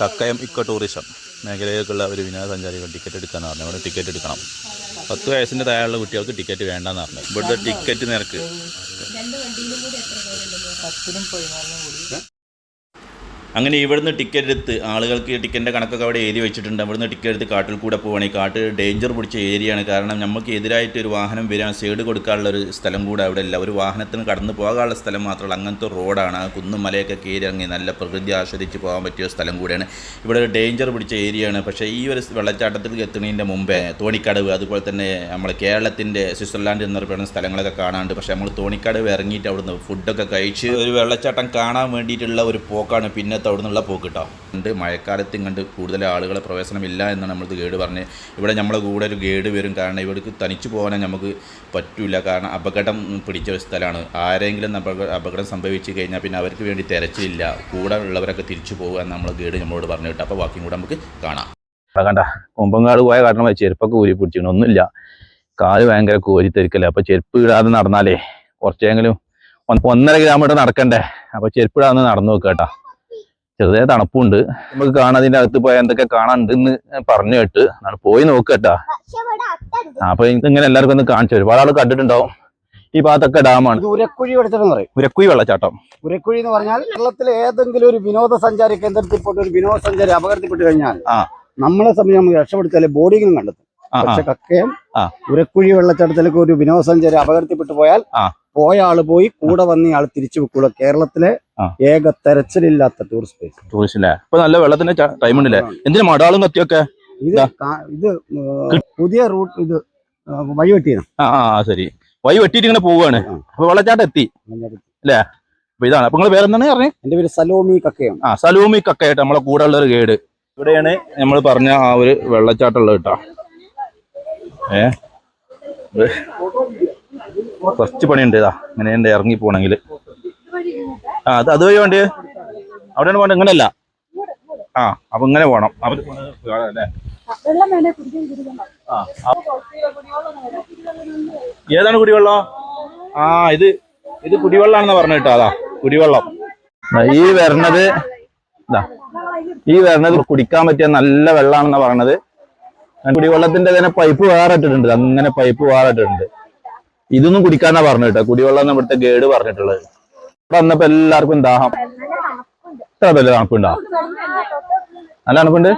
Kakkayam eco tourism മേഖലയിലേക്കുള്ള ഒരു വിനോദസഞ്ചാരികൾ ticket എടുക്കാന്ന് പറഞ്ഞു. അവിടെ ടിക്കറ്റ് എടുക്കണം. പത്ത് വയസ്സിന്റെ താഴെയുള്ള കുട്ടികൾക്ക് ടിക്കറ്റ് വേണ്ടെന്ന് പറഞ്ഞു. ഇവിടുത്തെ ടിക്കറ്റ് നിരക്ക്. അങ്ങനെ ഇവിടുന്ന് ടിക്കറ്റ് എടുത്ത് ആളുകൾക്ക് ടിക്കറ്റിന്റെ കണക്കൊക്കെ അവിടെ എഴുതി വെച്ചിട്ടുണ്ട്. അവിടുന്ന് ടിക്കറ്റ് എടുത്ത് കാട്ടിൽ കൂടെ പോവുകയാണ് കാട്ട് ഡേഞ്ചർ പിടിച്ച ഏരിയയാണ് കാരണം നമുക്ക് എതിരായിട്ട് ഒരു വാഹനം വരാൻ സൈഡ് കൊടുക്കാനുള്ള ഒരു സ്ഥലം കൂടെ അവിടെ ഇല്ല. ഒരു വാഹനത്തിന് കടന്നു പോകാനുള്ള സ്ഥലം മാത്രമല്ല അങ്ങനത്തെ റോഡാണ് കുന്നും മലയൊക്കെ കയറി ഇറങ്ങി നല്ല പ്രകൃതി ആസ്വദിച്ച് പോകാൻ പറ്റിയ സ്ഥലം കൂടെയാണ്. ഇവിടെ ഒരു ഡേഞ്ചർ പിടിച്ച ഏരിയയാണ് പക്ഷേ ഈ ഒരു വെള്ളച്ചാട്ടത്തിൽ എത്തുന്നതിന്റെ മുമ്പേ തോണിക്കടവ് അതുപോലെ തന്നെ നമ്മൾ കേരളത്തിന്റെ സ്വിറ്റ്സർലാൻഡ് എന്നറിയപ്പെടുന്ന സ്ഥലങ്ങളൊക്കെ കാണാണ്ട്. പക്ഷേ നമ്മൾ തോണിക്കടവ് ഇറങ്ങിയിട്ട് അവിടുന്ന് ഫുഡൊക്കെ കഴിച്ച് ഒരു വെള്ളച്ചാട്ടം കാണാൻ വേണ്ടിയിട്ടുള്ള ഒരു പോക്കാണ്. പിന്നത്തെ അവിടെ നിന്നുള്ള പോക്ക് കിട്ടാം ഉണ്ട്. മഴക്കാലത്ത് ഇങ്ങോട്ട് കൂടുതൽ ആളുകളെ പ്രവേശനമില്ല എന്നാണ് നമ്മൾ ഗൈഡ് പറഞ്ഞ്. ഇവിടെ നമ്മളെ കൂടെ ഒരു ഗൈഡ് വരും. കാരണം ഇവിടേക്ക് തനിച്ച് പോകാനേ നമുക്ക് പറ്റില്ല കാരണം അപകടം പിടിച്ച ഒരു സ്ഥലമാണ്. ആരെങ്കിലും അപക- അപകടം സംഭവിച്ചു കഴിഞ്ഞാൽ പിന്നെ അവർക്ക് വേണ്ടി തിരച്ചിലില്ല. കൂടെ ഉള്ളവരൊക്കെ തിരിച്ചു പോകുക എന്ന് നമ്മൾ ഗൈഡ് നമ്മളോട് പറഞ്ഞു കിട്ടും. അപ്പോൾ ബാക്കിയും കൂടെ നമുക്ക് കാണാം. കണ്ട കൊമ്പങ്കാട് പോയ കാരണം ചെരുപ്പൊക്കെ ഊരി പിടിച്ചിരുന്നു. ഒന്നുമില്ല. കാൽ ഭയങ്കര കോരിത്തെരിക്കല്ലേ അപ്പോൾ ചെരുപ്പ് ഇടാതെ നടന്നാലേ കുറച്ചെങ്കിലും ഒന്ന് ഒന്നര കിലോമീറ്റർ നടക്കണ്ടേ? അപ്പോൾ ചെരുപ്പ് ഇടാതെ നടന്നു നോക്കുക കേട്ടോ. ചെറുതായ തണുപ്പുണ്ട്. നമുക്ക് കാണാൻ അതിന്റെ അകത്ത് പോയാൽ എന്തൊക്കെ കാണാനുണ്ട് എന്ന് പറഞ്ഞു കേട്ട് എന്നാണ് പോയി നോക്കട്ടാ അപ്പൊ ഇങ്ങനെ എല്ലാവർക്കും ഒന്ന് കാണിച്ചു ഒരുപാട് ആൾ കണ്ടിട്ടുണ്ടാവും. ഈ ഭാഗത്തൊക്കെ ഡാമാണ്. ഉരക്കുഴി വെള്ളച്ചാട്ടം പറയും. ഉരക്കുഴി വെള്ളച്ചാട്ടം. ഉരക്കുഴി എന്ന് പറഞ്ഞാൽ കേരളത്തിലെ ഏതെങ്കിലും ഒരു വിനോദസഞ്ചാര കേന്ദ്രത്തിൽ പോയിട്ട് ഒരു വിനോദസഞ്ചാരി അപകടത്തിൽപ്പെട്ട് കഴിഞ്ഞാൽ ആ. നമ്മളെ സംബന്ധിച്ച് നമുക്ക് രക്ഷപ്പെടുത്തിയാലേ ബോഡിയും കണ്ടെത്തും. പക്ഷെ കക്കയം ആ. ഉരക്കുഴി വെള്ളച്ചാട്ടത്തിലേക്ക് ഒരു വിനോദസഞ്ചാരി അപകടത്തിൽപ്പെട്ടു പോയാൽ ആ. പോയ ആൾ പോയി കൂടെ വന്ന ആൾ തിരിച്ചു വെക്കുള്ളൂ കേരളത്തിലെ. ഏക തെരച്ചിലില്ലാത്ത ടൂറിസ്റ്റ് പ്ലേസ് ടൂറിസ്റ്റില്ലേ ഇപ്പൊ നല്ല വെള്ളത്തിന്റെ ടൈം ഉണ്ടല്ലേ? എന്തിനാ മടാളും കത്തിയൊക്കെ? ഇത് ഇത് പുതിയ റൂട്ട് ഇത് വഴി വെട്ടിയാണ് ആ ശരി. വഴി വെട്ടിയിട്ട് ഇങ്ങനെ പോവാണ്. അപ്പൊ വെള്ളച്ചാട്ടം എത്തി. അപ്പൊ ഇതാണ്. അപ്പൊ നിങ്ങൾ വേറെന്താണ് പറഞ്ഞത് എന്റെ പേര് സലോമി കക്കയാണ്. ആ സലോമി കക്കയായിട്ട് നമ്മളെ കൂടെ ഉള്ള ഒരു ഗൈഡ്. ഇവിടെയാണ് നമ്മൾ പറഞ്ഞ ആ ഒരു വെള്ളച്ചാട്ടം ഉള്ളത് കേട്ടോ. ഏ? കുറച്ച് പണിയുണ്ട് ഇതാ. ഇങ്ങനെ ഉണ്ട് ഇറങ്ങി പോണെങ്കിൽ ആ അത് അതുവഴി വേണ്ടി? അവിടെയാണ് പോകേണ്ടത്? ഇങ്ങനെയല്ല. ആ അപ്പൊ ഇങ്ങനെ പോണം അപ്പൊ ഇത് കാണാം അല്ലേ? വെള്ളം വേണേ കുടിക്കാൻ കുടിക്കണം ആ, ആ. ഏതാണ് കുടിവെള്ളം? ആ ഇത് ഇത് കുടിവെള്ളാണെന്ന് പറഞ്ഞു കേട്ടോ. അതാ കുടിവെള്ളം. ഈ വരണത് ഈ വരണത് കുടിക്കാൻ പറ്റിയ നല്ല വെള്ളമാണെന്നാ പറയണത് കുടിവെള്ളത്തിന്റെ തന്നെ പൈപ്പ് വേറെ ഇട്ടിട്ടുണ്ട്. അങ്ങനെ പൈപ്പ് വേറെ ഇട്ടിട്ടുണ്ട്. ഇതൊന്നും കുടിക്കാന്നാ പറഞ്ഞു കേട്ടോ. കുടിവെള്ളം ഇവിടുത്തെ ഗേഡ് പറഞ്ഞിട്ടുള്ളത്. ഇവിടെ വന്നപ്പോ എല്ലാവർക്കും ദാഹം. ഇത്ര വലിയ തണുപ്പുണ്ടോ? നല്ല തണുപ്പുണ്ട്?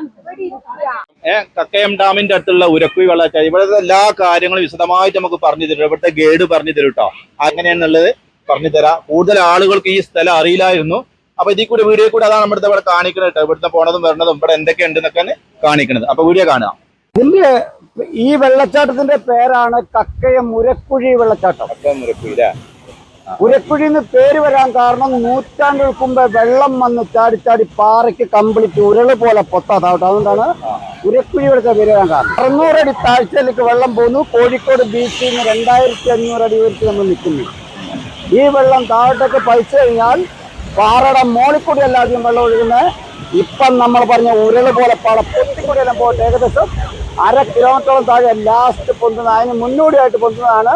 ഏ കക്കയം ഡാമിന്റെ അടുത്തുള്ള ഉരക്കുഴി വെള്ളച്ചാട്ടം ഇവിടുത്തെ എല്ലാ കാര്യങ്ങളും വിശദമായിട്ട് നമുക്ക് പറഞ്ഞു തരും. ഇവിടുത്തെ ഗൈഡ് പറഞ്ഞു തരും കേട്ടോ. അങ്ങനെയാണെന്നുള്ളത് പറഞ്ഞു തരാം. കൂടുതൽ ആളുകൾക്ക് ഈ സ്ഥലം അറിയില്ലായിരുന്നു. അപ്പൊ ഇതിൽ കൂടി വീഡിയോ കൂടെ അതാണ് നമ്മുടെ ഇവിടെ കാണിക്കുന്നത് കേട്ടോ. ഇവിടുത്തെ പോണതും വരണതും ഇവിടെ എന്തൊക്കെ ഉണ്ടെന്നൊക്കെയാണ് കാണിക്കുന്നത്. അപ്പൊ വീഡിയോ കാണാം. ഇതിന്റെ ഈ വെള്ളച്ചാട്ടത്തിന്റെ പേരാണ് കക്കയ മുരക്കുഴി വെള്ളച്ചാട്ടം. മുരക്കുഴി എന്ന് പേര് വരാൻ കാരണം നൂറ്റാണ്ടുകൾക്ക് മുമ്പ് വെള്ളം വന്ന് ചാടി ചാടി പാറയ്ക്ക് കംപ്ലീറ്റ് ഉരുൾ പോലെ പൊത്താത്താവട്ടെ അതുകൊണ്ടാണ് ഉരക്കുഴി വെള്ളത്തെ പേര് വരാൻ കാരണം. അറുന്നൂറടി താഴ്ചയിലേക്ക് വെള്ളം പോകുന്നു കോഴിക്കോട് ബീച്ചിൽ നിന്ന് രണ്ടായിരത്തി അഞ്ഞൂറ് അടി ഉയരത്തിൽ നമ്മൾ നിൽക്കുന്നു. ഈ വെള്ളം താഴോട്ടൊക്കെ പഴിച്ചു കഴിഞ്ഞാൽ പാറയുടെ മോളിക്കൂടി കൂടി അല്ലാതെയും വെള്ളം ഒഴുകുന്നത് ഇപ്പം നമ്മൾ പറഞ്ഞ ഉരുൾ പോലെ പാട പൊത്തിക്കൂടി എല്ലാം പോയിട്ട് ഏകദേശം അര കിലോമീറ്ററോളം താഴെ ലാസ്റ്റ് പൊന്തുന്ന അതിന് മുന്നോടിയായിട്ട് പൊന്തുന്നതാണ്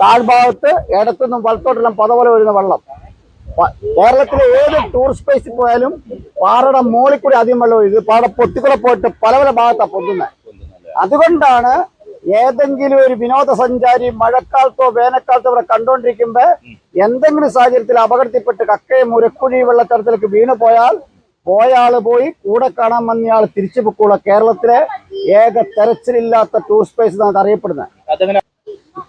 താഴ്ഭാഗത്ത് ഇടത്തുനിന്നും വലത്തോട്ടെല്ലാം പതപോലെ വരുന്ന വെള്ളം. കേരളത്തിലെ ഏത് ടൂറിസ്റ്റ് പ്ലേസിൽ പോയാലും പാറയുടെ മോളിൽ കൂടി അധികം വെള്ളം ഒഴുകും. പാറ പൊത്തിക്കൂടെ പോയിട്ട് പല പല ഭാഗത്താണ് പൊന്തുന്നത്. അതുകൊണ്ടാണ് ഏതെങ്കിലും ഒരു വിനോദസഞ്ചാരി മഴക്കാലത്തോ വേനൽക്കാലത്തോ ഇവിടെ കണ്ടുകൊണ്ടിരിക്കുമ്പോ എന്തെങ്കിലും സാഹചര്യത്തിൽ അപകടത്തിൽപ്പെട്ട് കക്കയും മുരക്കുഴി വെള്ളത്തരത്തിലേക്ക് വീണു പോയാൽ പോയ ആൾ പോയി കൂടെ കാണാൻ വന്നയാൾ തിരിച്ചു പൊക്കുള്ള കേരളത്തിലെ ഏക തെരച്ചിലില്ലാത്ത ടൂറിസ്റ്റ് പ്ലേസ് എന്നാണ് അറിയപ്പെടുന്നത്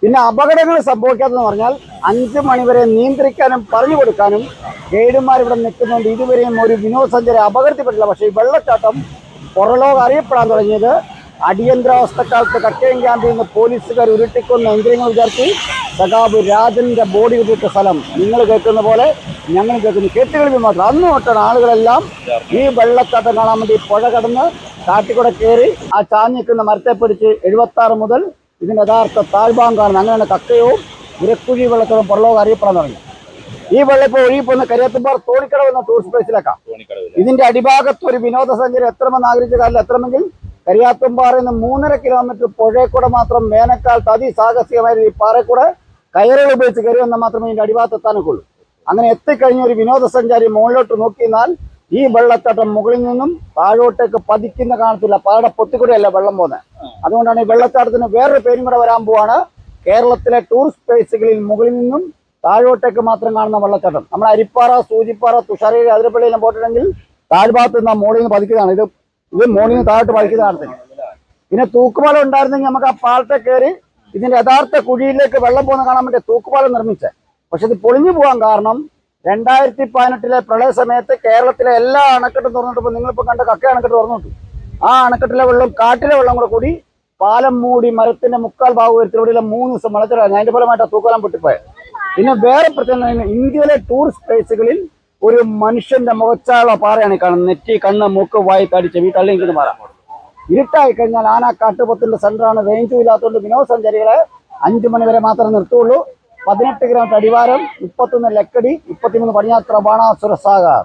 പിന്നെ അപകടങ്ങൾ സംഭവിക്കാത്തെന്ന് പറഞ്ഞാൽ അഞ്ച് മണിവരെ നിയന്ത്രിക്കാനും പറഞ്ഞു കൊടുക്കാനും ഗൈഡുമാർ ഇവിടെ നിൽക്കുന്നുണ്ട്. ഇതുവരെയും ഒരു വിനോദസഞ്ചാരി അപകടത്തിൽപ്പെട്ടില്ല പക്ഷേ ഈ വെള്ളച്ചാട്ടം പുറലോകം അറിയപ്പെടാൻ തുടങ്ങിയത് അടിയന്തരാവസ്ഥക്കാലത്ത് കക്കയം ക്യാമ്പിൽ നിന്ന് പോലീസുകാർ ഉരുട്ടിക്കൊന്ന് ഇന്ദ്രിയങ്ങൾ വിചാരിച്ച് സഖാബ് രാജന്റെ ബോഡി വിട്ടിട്ട സ്ഥലം നിങ്ങൾ കേൾക്കുന്ന പോലെ ഞങ്ങൾ കേൾക്കുന്നു. കേട്ടുകളിൽ മാത്രം. അന്ന് തൊട്ടാണ് ആളുകളെല്ലാം ഈ വെള്ളച്ചാട്ടം കാണാൻ വേണ്ടി പുഴ കടന്ന് കാട്ടിക്കൂടെ കയറി ആ ചാഞ്ഞിക്കുന്ന മരത്തെ പിടിച്ച് എഴുപത്തി ആറ് മുതൽ ഇതിന്റെ യഥാർത്ഥ താഴ്ഭാഗം കാണുന്നത്. അങ്ങനെയാണ് കക്കയവും ഉരക്കുഴി വെള്ളത്തോളം പുറലോകം അറിയപ്പെടാൻ തുടങ്ങി. ഈ വെള്ളം ഇപ്പോൾ ഒഴുകി പോകുന്ന കരിയാത്തുമ്പാർ തോണിക്കടവ് എന്ന ടൂറിസ്റ്റ് പ്ലേസിലേക്കാം ഇതിന്റെ അടിഭാഗത്ത് ഒരു വിനോദസഞ്ചാരി എത്രമെന്ന് ആഗ്രഹിച്ച കാലം എത്രമെങ്കിൽ കരിയാത്തുംപാറയിൽ നിന്ന് മൂന്നര കിലോമീറ്റർ പുഴയെക്കൂടെ കൂടെ മാത്രം തതി അതിസാഹസികമായ ഈ പാറയെക്കൂടെ കൂടെ കയറുകൾ ഉപയോഗിച്ച് കയറി വന്നാൽ മാത്രമേ ഇതിന്റെ അടിഭാഗത്ത് എത്താനൊക്കുള്ളൂ അങ്ങനെ എത്തിക്കഴിഞ്ഞ ഒരു വിനോദസഞ്ചാരി മുകളിലോട്ട് നോക്കിയാൽ ഈ വെള്ളച്ചാട്ടം മുകളിൽ നിന്നും താഴോട്ടേക്ക് പതിക്കുന്ന കാണത്തില്ല. പാടെ പൊത്തിക്കൂടെയല്ല വെള്ളം പോകുന്നത് അതുകൊണ്ടാണ് ഈ വെള്ളച്ചാട്ടത്തിന് വേറൊരു പേരും കൂടെ വരാൻ പോവാണ്. കേരളത്തിലെ ടൂറിസ്റ്റ് പ്ലേസുകളിൽ മുകളിൽ നിന്നും താഴോട്ടേക്ക് മാത്രം കാണുന്ന വെള്ളച്ചാട്ടം. നമ്മൾ അരിപ്പാറ സൂചിപ്പാറ തുഷാരഗിരി അതിരപ്പള്ളിയിലും പോയിട്ടുണ്ടെങ്കിൽ താഴ്ഭാഗത്ത് നിന്ന് മുകളിൽ നിന്ന് പതിക്കുന്നതാണ്. ഇത് ഇത് മുകളിൽ നിന്ന് താഴോട്ട് പതിക്കുന്ന കാണത്തില്ല പിന്നെ തൂക്കുപാലം ഉണ്ടായിരുന്നെങ്കിൽ നമുക്ക് ആ പാലത്തെ കയറി ഇതിന്റെ യഥാർത്ഥ കുഴിയിലേക്ക് വെള്ളം പോകുന്ന കാണാൻ വേണ്ടി തൂക്കുപാലം നിർമ്മിച്ചത് പക്ഷെ ഇത് പൊളിഞ്ഞു പോകാൻ കാരണം രണ്ടായിരത്തി പതിനെട്ടിലെ പ്രളയ സമയത്ത് കേരളത്തിലെ എല്ലാ അണക്കെട്ടും തുറന്നിട്ടപ്പോൾ നിങ്ങളിപ്പോൾ കണ്ട കക്ക അണക്കെട്ട് തുറന്നിട്ടു ആ അണക്കെട്ടിലെ വെള്ളം കാട്ടിലെ വെള്ളം കൂടെ കൂടി പാലം മൂടി മരത്തിന്റെ മുക്കാൽ ഭാഗം ഉയരത്തിലൂടെ മൂന്ന് ദിവസം വെള്ളത്തിലാണ് അതിന്റെ ഫലമായിട്ട് തൂക്കാലം പൊട്ടിപ്പോയത്. പിന്നെ വേറെ പ്രത്യേകത ഇന്ത്യയിലെ ടൂറിസ്റ്റ് പ്ലേസുകളിൽ ഒരു മനുഷ്യന്റെ മുഖച്ചാള പാറയാണ് ഈ കാണുന്നത്. നെറ്റി കണ്ണ് മൂക്ക് വായി തടി ചെവി തള്ളി നിൽക്കുന്ന പാറ. ഇരുട്ടായി കഴിഞ്ഞാൽ ആന കാട്ടുപൊത്തിന്റെ സെന്ററാണ്. റേഞ്ചും ഇല്ലാത്തതുകൊണ്ട് വിനോദസഞ്ചാരികളെ അഞ്ചു മണി വരെ മാത്രമേ നിർത്തുള്ളൂ പതിനെട്ട് ഗ്രാം അടിവാരം മുപ്പത്തൊന്ന് ലക്കടി മുപ്പത്തിമൂന്ന് പടിഞ്ഞാത്ര ബാണാസുര സാഗർ.